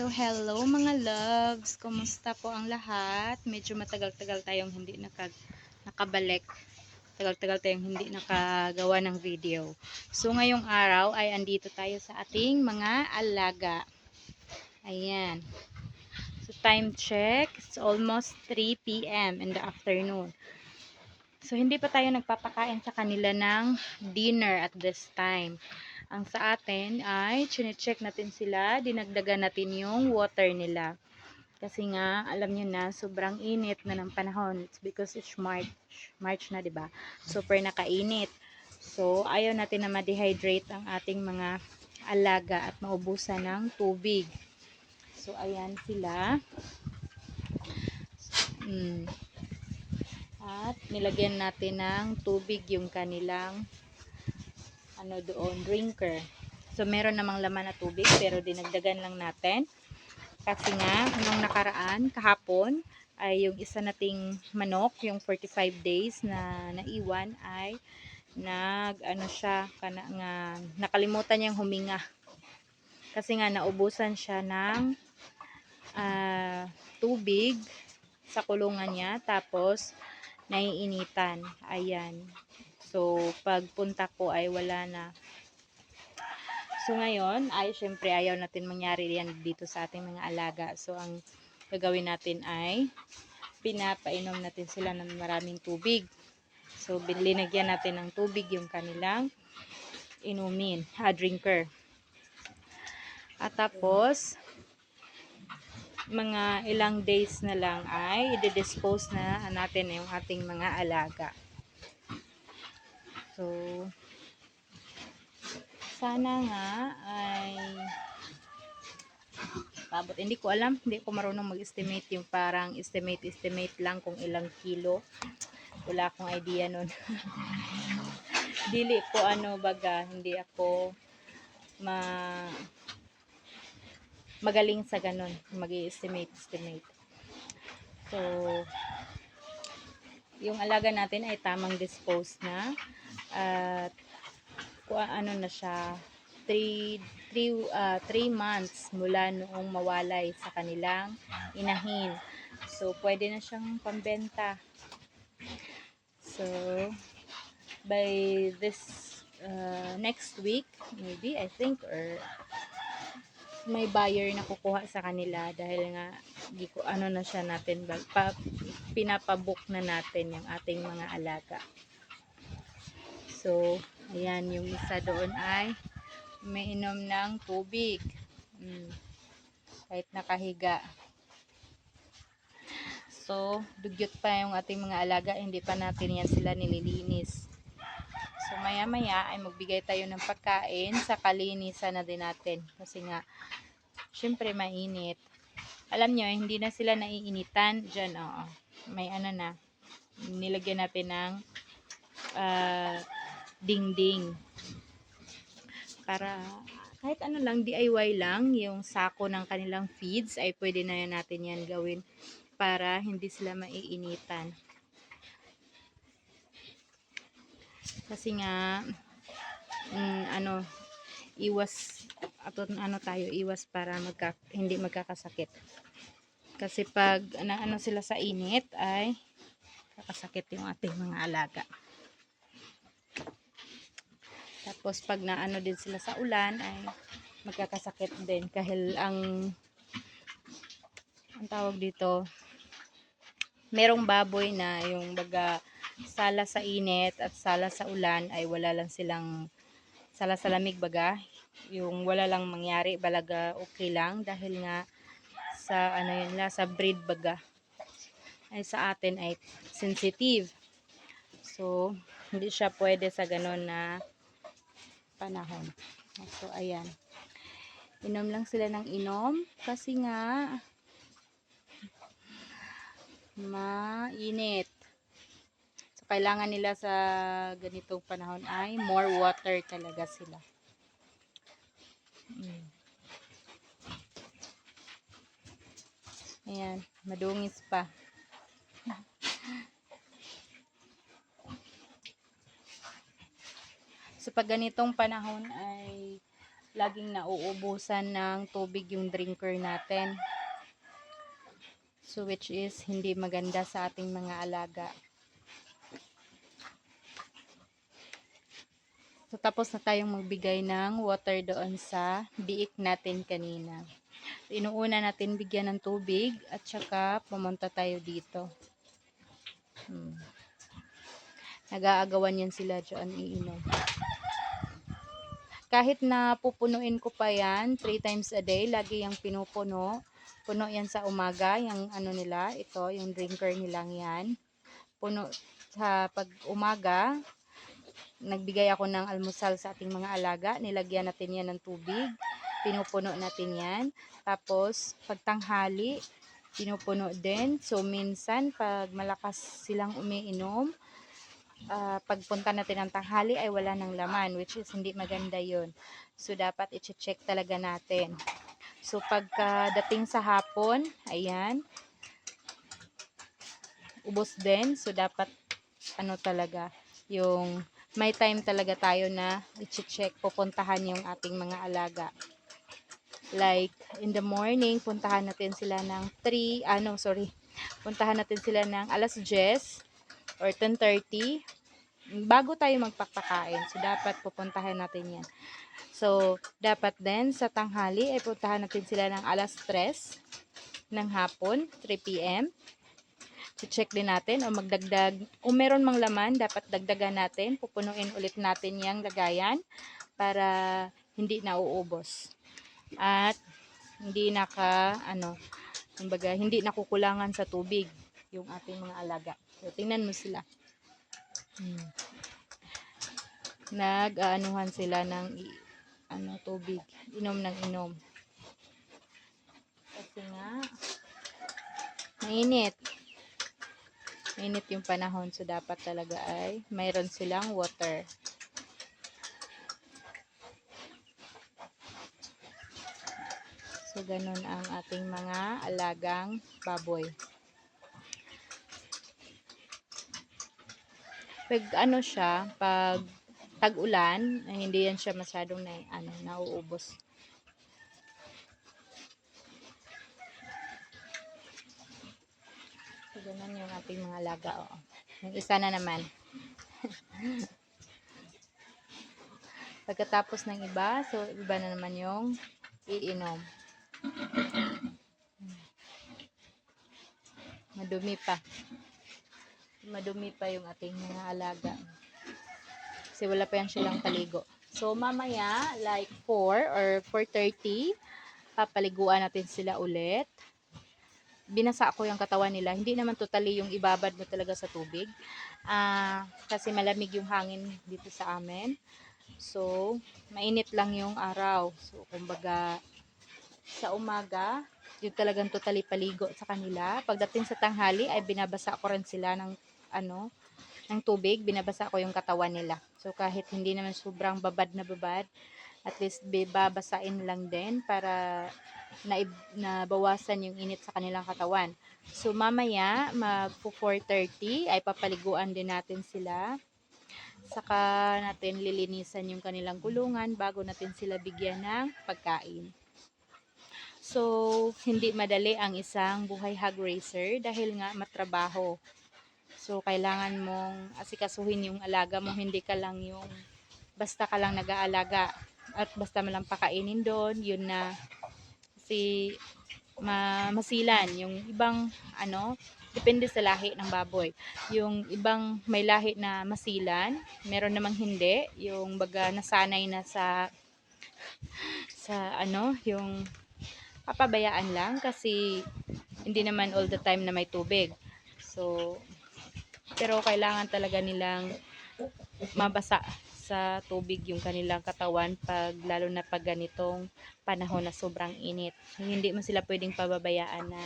So, hello mga loves. Kumusta po ang lahat? Medyo matagal-tagal tayong hindi naka, nakabalik. Tagal-tagal tayong hindi nakagawa ng video. So, ngayong araw ay andito tayo sa ating mga alaga. Ayan. So, time check. It's almost 3 p.m. in the afternoon. So, hindi pa tayo nagpapakain sa kanila ng dinner at this time. Ang sa atin ay chine-check natin sila, dinagdagan natin yung water nila. Kasi nga, alam niyo na, sobrang init na ng panahon. It's because it's March. March na, 'di ba? Super nakainit. So, ayaw natin na ma-dehydrate ang ating mga alaga at maubusan ng tubig. So, ayan sila. Mm. At nilagyan natin ng tubig yung kanilang ano doon, drinker. So, meron namang laman na tubig, pero dinagdagan lang natin. Kasi nga, nung nakaraan, kahapon, ay yung isa nating manok, yung 45 days na naiwan, ay nag, ano siya, kana, nga, nakalimutan niyang huminga. Kasi nga, naubusan siya ng ah, tubig sa kulungan niya, tapos, naiinitan. Ayan. So, pagpunta ko ay wala na. So, ngayon, ay syempre ayaw natin mangyari yan dito sa ating mga alaga. So, ang gagawin natin ay pinapainom natin sila ng maraming tubig. So, linagyan natin ng tubig yung kanilang inumin, ha, drinker. At tapos, mga ilang days na lang ay i-dispose na natin yung ating mga alaga. So, sana nga ay tabot. Hindi ko alam, hindi ko marunong mag-estimate yung parang estimate-estimate lang kung ilang kilo. Wala akong idea nun. Dili ko ano baga, hindi ako ma magaling sa ganun, mag-estimate estimate. So, yung alaga natin ay tamang dispose na at kung ano na siya 3 3 3 months mula noong mawalay sa kanilang inahin. So pwede na siyang pambenta. So by this uh, next week maybe I think or may buyer na kukuha sa kanila dahil nga di ko ano na siya natin ba, pa, pinapabook na natin yung ating mga alaga. So, ayan, yung isa doon ay may inom ng tubig. Mm, kahit nakahiga. So, dugyot pa yung ating mga alaga, hindi pa natin yan sila nililinis. So, maya-maya ay magbigay tayo ng pagkain sa kalinisan na din natin. Kasi nga, syempre mainit. Alam nyo, hindi na sila naiinitan. Diyan, oo. May ano na. Nilagyan natin ng uh, dingding. Para kahit ano lang, DIY lang, yung sako ng kanilang feeds, ay pwede na yan natin yan gawin para hindi sila maiinitan. Kasi nga, mm, ano, iwas, ato, ano tayo, iwas para magka, hindi magkakasakit. Kasi pag, ano, ano sila sa init, ay kakasakit yung ating mga alaga. Tapos pag naano din sila sa ulan ay magkakasakit din kahil ang ang tawag dito merong baboy na yung baga sala sa init at sala sa ulan ay wala lang silang sala sa lamig baga yung wala lang mangyari balaga okay lang dahil nga sa ano yun la sa breed baga ay sa atin ay sensitive so hindi siya pwede sa ganun na panahon. So, ayan. Inom lang sila ng inom kasi nga mainit. Kailangan nila sa ganitong panahon ay more water talaga sila. Mm. Ayan, madungis pa. So, pag ganitong panahon ay laging nauubusan ng tubig yung drinker natin. So which is hindi maganda sa ating mga alaga. So tapos na tayong magbigay ng water doon sa biik natin kanina. So, inuuna natin bigyan ng tubig at saka pumunta tayo dito. Hmm. Nag-aagawan yan sila dyan iinom. Kahit na pupunuin ko pa yan, 3 times a day, lagi yung pinupuno. Puno yan sa umaga, yung ano nila, ito, yung drinker nilang yan. Puno sa pag umaga, nagbigay ako ng almusal sa ating mga alaga. Nilagyan natin yan ng tubig. Pinupuno natin yan. Tapos, pagtanghali, pinupuno din. So, minsan, pag malakas silang umiinom, ah, pagpunta natin ng tanghali ay wala ng laman, which is hindi maganda yon So, dapat i-check talaga natin. So, pagkadating sa hapon, ayan, ubos din. So, dapat, ano talaga, yung may time talaga tayo na i-check, pupuntahan yung ating mga alaga. Like, in the morning, puntahan natin sila ng 3, ano, sorry, puntahan natin sila ng alas 10 or 10.30 bago tayo magpapakain. So, dapat pupuntahan natin yan. So, dapat din sa tanghali ay puntahan natin sila ng alas 3 ng hapon, 3 p.m. check din natin o magdagdag. Kung meron mang laman, dapat dagdagan natin. Pupunuin ulit natin yung lagayan para hindi nauubos. At hindi naka, ano, kumbaga, hindi nakukulangan sa tubig yung ating mga alaga. So, tingnan mo sila. Hmm. Nag-aanuhan sila ng ano, tubig. Inom ng inom. Kasi nga, mainit. Mainit yung panahon. So, dapat talaga ay mayroon silang water. So, ganun ang ating mga alagang baboy. Pag ano siya, pag tag-ulan, hindi yan siya masyadong na, ano, nauubos. So, ganun yung ating mga alaga. Oh. Yung isa na naman. Pagkatapos ng iba, so iba na naman yung iinom. Madumi pa. Madumi pa yung ating mga alaga. Kasi wala pa yan silang paligo. So, mamaya, like 4 or 4.30, papaliguan natin sila ulit. Binasa ko yung katawan nila. Hindi naman totally yung ibabad mo talaga sa tubig. Ah, kasi malamig yung hangin dito sa amin. So, mainit lang yung araw. So, kumbaga, sa umaga, yung talagang totally paligo sa kanila. Pagdating sa tanghali, ay binabasa ko rin sila ng, ano, ng tubig. Binabasa ko yung katawan nila. So, kahit hindi naman sobrang babad na babad, at least babasain lang din para na nabawasan yung init sa kanilang katawan. So, mamaya, mag 4.30, ay papaliguan din natin sila. Saka natin lilinisan yung kanilang kulungan bago natin sila bigyan ng pagkain. So, hindi madali ang isang buhay hog racer dahil nga matrabaho. So, kailangan mong asikasuhin yung alaga mo, hindi ka lang yung basta ka lang nag-aalaga at basta mo lang pakainin doon, yun na si ma masilan. Yung ibang ano depende sa lahi ng baboy. Yung ibang may lahi na masilan meron namang hindi. Yung baga nasanay na sa sa ano yung papabayaan lang kasi hindi naman all the time na may tubig. So pero kailangan talaga nilang mabasa sa tubig yung kanilang katawan pag lalo na pag ganitong panahon na sobrang init. Hindi mo sila pwedeng pababayaan na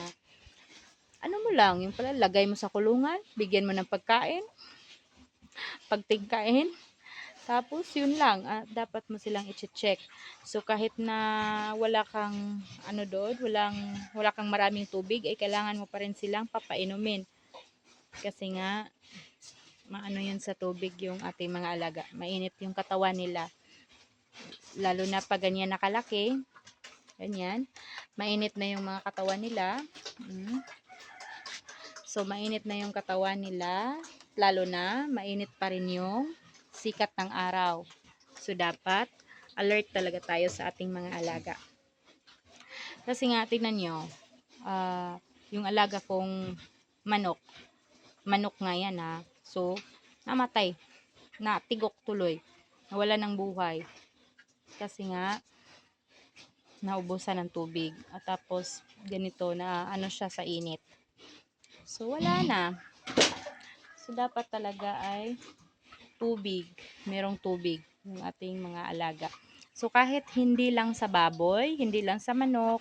ano mo lang, yung pala lagay mo sa kulungan, bigyan mo ng pagkain, pagtingkain, tapos yun lang, ah, dapat mo silang i-check. So kahit na wala kang ano doon, walang wala kang maraming tubig, ay kailangan mo pa rin silang papainumin. Kasi nga maano yan sa tubig yung ating mga alaga. Mainit yung katawan nila. Lalo na pag ganyan nakalaki. Ganyan. Mainit na yung mga katawan nila. Mm. So, mainit na yung katawan nila. Lalo na, mainit pa rin yung sikat ng araw. So, dapat alert talaga tayo sa ating mga alaga. Kasi nga, tignan nyo, ah, yung alaga kong manok, manok nga yan ha. So, namatay. Natigok tuloy. Nawala ng buhay. Kasi nga, naubusan ng tubig. At tapos, ganito na ano siya sa init. So, wala na. So, dapat talaga ay tubig. Merong tubig yung ating mga alaga. So, kahit hindi lang sa baboy, hindi lang sa manok,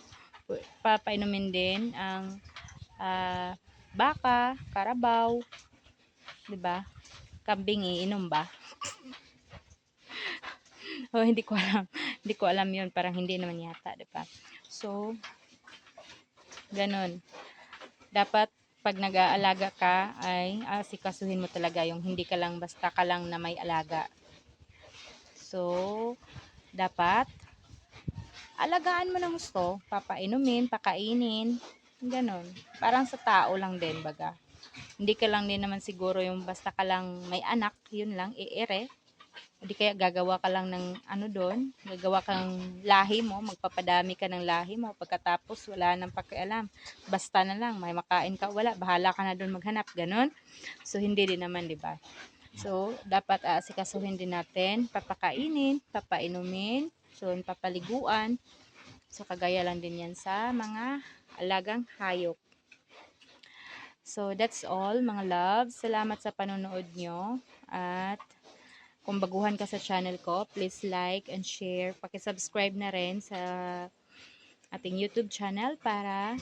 papainumin din ang ah, baka, karabaw, 'di ba? Kambing iinom ba? oh, hindi ko alam. Hindi ko alam 'yun, parang hindi naman yata, 'di ba? So, ganun. Dapat pag nag-aalaga ka ay asikasuhin mo talaga yung hindi ka lang basta ka lang na may alaga. So, dapat alagaan mo ng gusto, papainumin, pakainin, ganun. Parang sa tao lang din, baga. Hindi ka lang din naman siguro yung basta ka lang may anak, yun lang, iire. Hindi kaya gagawa ka lang ng ano doon, gagawa kang lahi mo, magpapadami ka ng lahi mo, pagkatapos wala nang pakialam. Basta na lang, may makain ka, wala, bahala ka na doon maghanap, ganun. So, hindi din naman, di ba? So, dapat aasikasuhin din natin, papakainin, papainumin, so, papaliguan. So, kagaya lang din yan sa mga alagang hayop. So, that's all mga loves. Salamat sa panonood nyo. At kung baguhan ka sa channel ko, please like and share. Pakisubscribe na rin sa ating YouTube channel para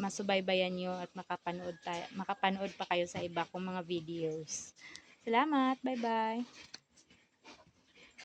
masubaybayan nyo at makapanood, tayo, makapanood pa kayo sa iba kong mga videos. Salamat. Bye-bye.